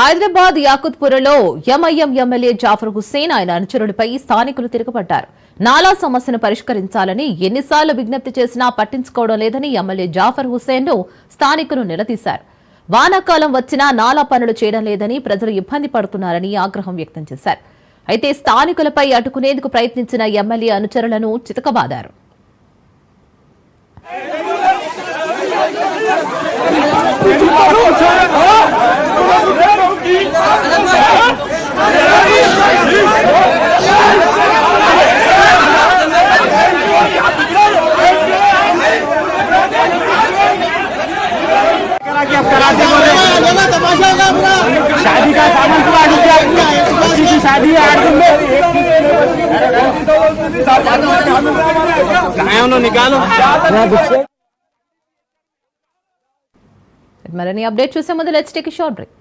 హైదరాబాద్ యాకుత్పురలో MIM MLA Jafar Hussain ఆయన అనుచరుడిపై స్థానికులు తిరగబడ్డారు. నాలా సమస్యను పరిష్కరించాలని ఎన్నిసార్లు విజ్ఞప్తి చేసినా పట్టించుకోవడం లేదని ఎమ్మెల్యే జాఫర్ హుస్సేన్ను స్థానికులు నిలదీశారు. వానాకాలం వచ్చినా నాలా పనులు చేయడం లేదని ప్రజలు ఇబ్బంది పడుతున్నారని ఆగ్రహం వ్యక్తం చేశారు. అయితే స్థానికులపై అడ్డుకునేందుకు ప్రయత్నించిన ఎమ్మెల్యే అనుచరులను చితకబాదారు. అది మరిన్ని అప్డేట్ చూసే ముందు లెట్స్ టేక్ షార్ట్ బ్రేక్